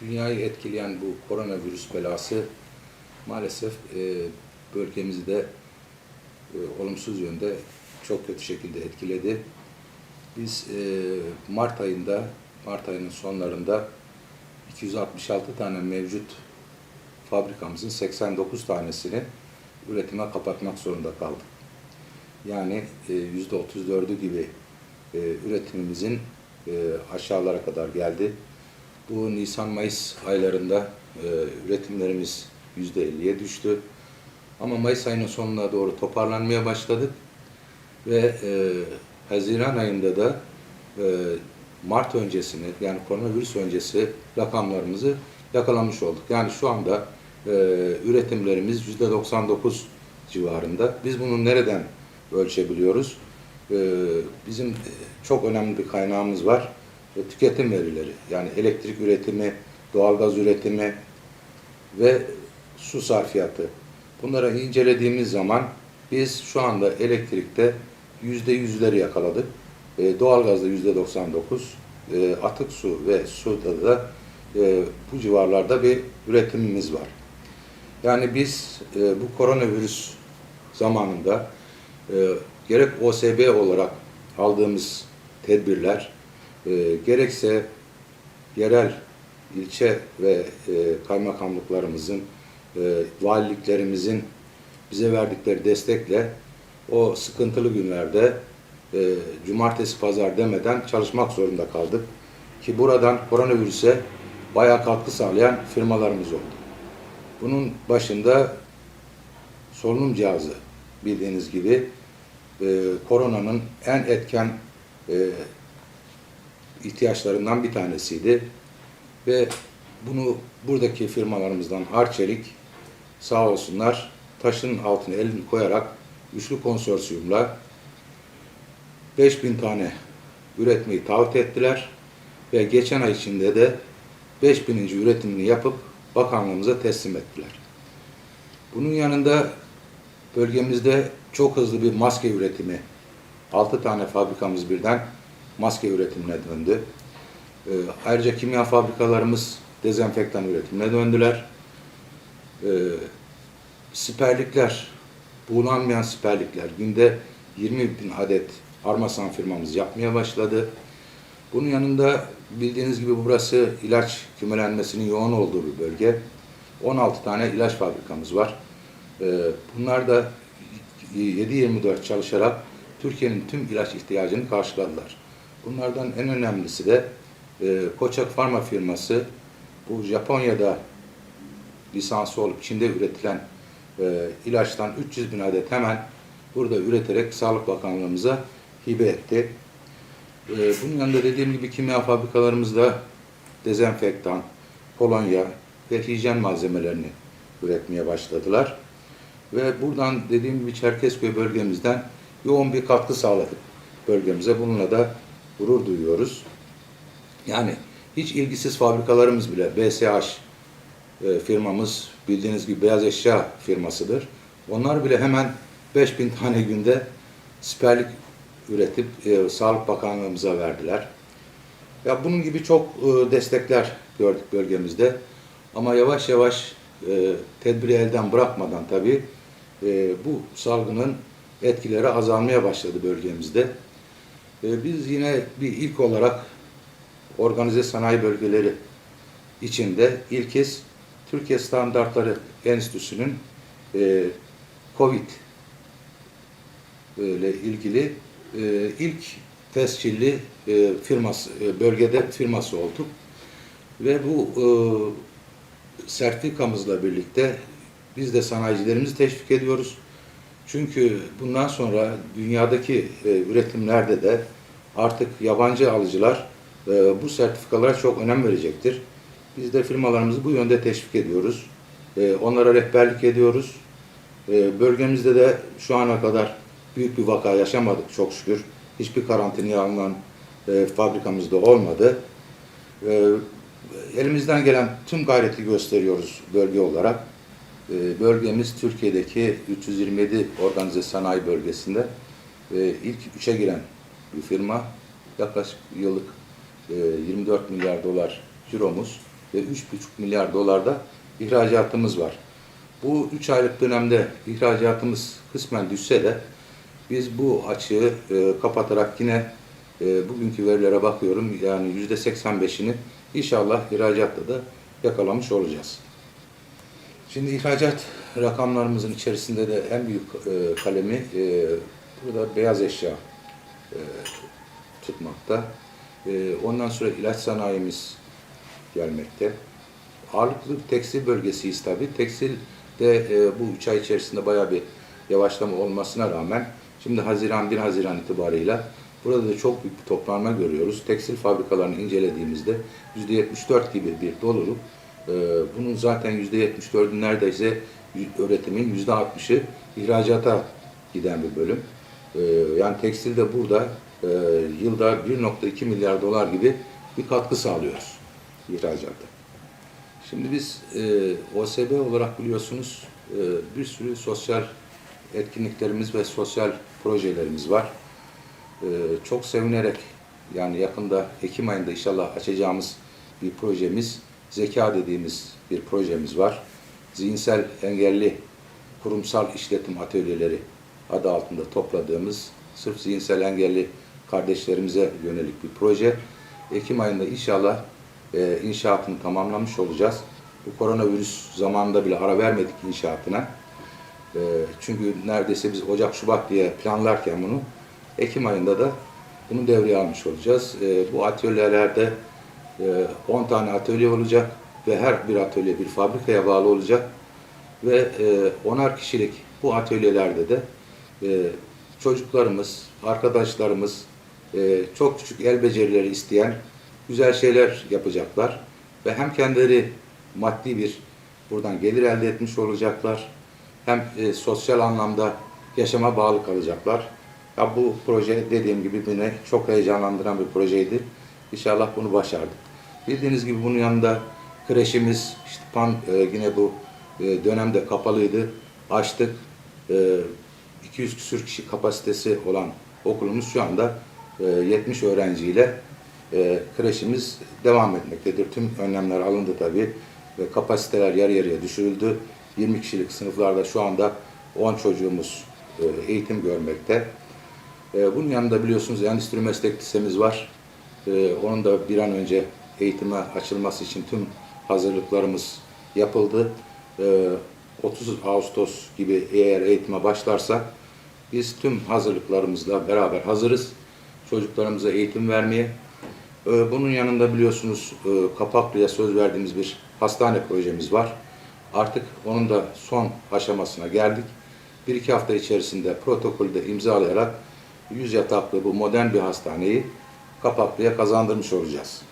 dünyayı etkileyen bu koronavirüs belası maalesef e, bölgemizi de e, olumsuz yönde çok kötü şekilde etkiledi. Biz e, Mart ayında, Mart ayının sonlarında 266 tane mevcut fabrikamızın 89 tanesini üretime kapatmak zorunda kaldık. Yani e, %34'ü gibi e, üretimimizin e, aşağılara kadar geldi. Bu Nisan-Mayıs aylarında e, üretimlerimiz %50'ye düştü. Ama Mayıs ayının sonuna doğru toparlanmaya başladık. Ve e, Haziran ayında da e, Mart öncesini yani koronavirüs öncesi rakamlarımızı yakalamış olduk. Yani şu anda e, üretimlerimiz %99 civarında. Biz bunu nereden ölçebiliyoruz? E, bizim e, çok önemli bir kaynağımız var. E, tüketim verileri. Yani elektrik üretimi, doğalgaz üretimi ve su sarfiyatı. Bunları incelediğimiz zaman biz şu anda elektrikte yüzde yüzleri yakaladık. E, doğalgazda yüzde 99, e, atık su ve suda da e, bu civarlarda bir üretimimiz var. Yani biz e, bu koronavirüs zamanında e, gerek OSB olarak aldığımız tedbirler, e, gerekse yerel ilçe ve e, kaymakamlıklarımızın, e, valiliklerimizin bize verdikleri destekle o sıkıntılı günlerde e, cumartesi pazar demeden çalışmak zorunda kaldık. Ki buradan koronavirüse bayağı katkı sağlayan firmalarımız oldu. Bunun başında solunum cihazı bildiğiniz gibi e, koronanın en etken e, ihtiyaçlarından bir tanesiydi. Ve bunu buradaki firmalarımızdan Arçelik sağ olsunlar taşın altına elini koyarak üçlü konsorsiyumla 5000 tane üretmeyi taahhüt ettiler ve geçen ay içinde de 5000. üretimini yapıp bakanlığımıza teslim ettiler. Bunun yanında bölgemizde çok hızlı bir maske üretimi, 6 tane fabrikamız birden maske üretimine döndü. Ee, ayrıca kimya fabrikalarımız dezenfektan üretimine döndüler. Ee, siperlikler, buğulanmayan siperlikler günde 20 bin adet Armasan firmamız yapmaya başladı. Bunun yanında bildiğiniz gibi burası ilaç kümelenmesinin yoğun olduğu bir bölge. 16 tane ilaç fabrikamız var. Ee, bunlar da 7-24 çalışarak Türkiye'nin tüm ilaç ihtiyacını karşıladılar. Bunlardan en önemlisi de e, Koçak Pharma firması bu Japonya'da lisansı olup Çin'de üretilen e, ilaçtan 300 bin adet hemen burada üreterek Sağlık Bakanlığımıza hibe etti. E, bunun yanında dediğim gibi kimya fabrikalarımızda dezenfektan, kolonya ve hijyen malzemelerini üretmeye başladılar. Ve buradan dediğim gibi Çerkezköy bölgemizden yoğun bir katkı sağladık bölgemize. Bununla da gurur duyuyoruz. Yani hiç ilgisiz fabrikalarımız bile BSH e, firmamız bildiğiniz gibi beyaz eşya firmasıdır. Onlar bile hemen 5000 tane günde siperlik üretip e, Sağlık Bakanlığımıza verdiler. Ya bunun gibi çok e, destekler gördük bölgemizde. Ama yavaş yavaş e, tedbiri elden bırakmadan tabii e, bu salgının etkileri azalmaya başladı bölgemizde. E, biz yine bir ilk olarak organize sanayi bölgeleri içinde ilk kez Türkiye Standartları Enstitüsü'nün e, COVID ile ilgili e, ilk tescilli e, firması, bölgede firması olduk. Ve bu sertifikamızla birlikte biz de sanayicilerimizi teşvik ediyoruz. Çünkü bundan sonra dünyadaki e, üretimlerde de artık yabancı alıcılar e, bu sertifikalara çok önem verecektir. Biz de firmalarımızı bu yönde teşvik ediyoruz. E, onlara rehberlik ediyoruz. E, bölgemizde de şu ana kadar büyük bir vaka yaşamadık çok şükür. Hiçbir karantinaya alınan e, fabrikamızda olmadı. E, elimizden gelen tüm gayreti gösteriyoruz bölge olarak. E, bölgemiz Türkiye'deki 327 organize sanayi bölgesinde e, ilk üçe giren bir firma. Yaklaşık yıllık e, 24 milyar dolar ciromuz ve 3,5 milyar dolarda ihracatımız var. Bu 3 aylık dönemde ihracatımız kısmen düşse de biz bu açığı e, kapatarak yine e, bugünkü verilere bakıyorum yani %85'ini inşallah ihracatta da yakalamış olacağız. Şimdi ihracat rakamlarımızın içerisinde de en büyük e, kalemi e, burada beyaz eşya e, tutmakta. E, ondan sonra ilaç sanayimiz gelmekte. Ağırlıklı tekstil bölgesiyiz tabi. Tekstil de e, bu üç ay içerisinde bayağı bir yavaşlama olmasına rağmen şimdi Haziran 1 Haziran itibarıyla burada da çok büyük bir toplanma görüyoruz. Tekstil fabrikalarını incelediğimizde %74 gibi bir doluluk. E, bunun zaten %74'ün neredeyse üretimin %60'ı ihracata giden bir bölüm. E, yani tekstil de burada e, yılda 1.2 milyar dolar gibi bir katkı sağlıyoruz ihracata. Şimdi biz e, OSB olarak biliyorsunuz e, bir sürü sosyal etkinliklerimiz ve sosyal projelerimiz var. E, çok sevinerek yani yakında Ekim ayında inşallah açacağımız bir projemiz Zeka dediğimiz bir projemiz var. Zihinsel engelli kurumsal işletim atölyeleri adı altında topladığımız sırf zihinsel engelli kardeşlerimize yönelik bir proje. Ekim ayında inşallah e, inşaatını tamamlamış olacağız. Bu koronavirüs zamanında bile ara vermedik inşaatına. E, çünkü neredeyse biz Ocak, Şubat diye planlarken bunu Ekim ayında da bunu devreye almış olacağız. E, bu atölyelerde 10 tane atölye olacak ve her bir atölye bir fabrikaya bağlı olacak ve e, 10'ar kişilik bu atölyelerde de e, çocuklarımız, arkadaşlarımız e, çok küçük el becerileri isteyen güzel şeyler yapacaklar ve hem kendileri maddi bir buradan gelir elde etmiş olacaklar hem sosyal anlamda yaşama bağlı kalacaklar. Ya bu proje dediğim gibi beni çok heyecanlandıran bir projeydi. İnşallah bunu başardık. Bildiğiniz gibi bunun yanında kreşimiz işte pan e, yine bu e, dönemde kapalıydı. Açtık. E, 200 küsür kişi kapasitesi olan okulumuz şu anda e, 70 öğrenciyle e, kreşimiz devam etmektedir. Tüm önlemler alındı tabii ve kapasiteler yarı yarıya düşürüldü. 20 kişilik sınıflarda şu anda 10 çocuğumuz e, eğitim görmekte. E, bunun yanında biliyorsunuz endüstri meslek lisemiz var. E, onun da bir an önce eğitime açılması için tüm hazırlıklarımız yapıldı. E, 30 Ağustos gibi eğer eğitime başlarsa biz tüm hazırlıklarımızla beraber hazırız. Çocuklarımıza eğitim vermeye. E, bunun yanında biliyorsunuz e, Kapaklı'ya söz verdiğimiz bir hastane projemiz var. Artık onun da son aşamasına geldik. Bir iki hafta içerisinde protokolü de imzalayarak 100 yataklı bu modern bir hastaneyi Kapaklı'ya kazandırmış olacağız.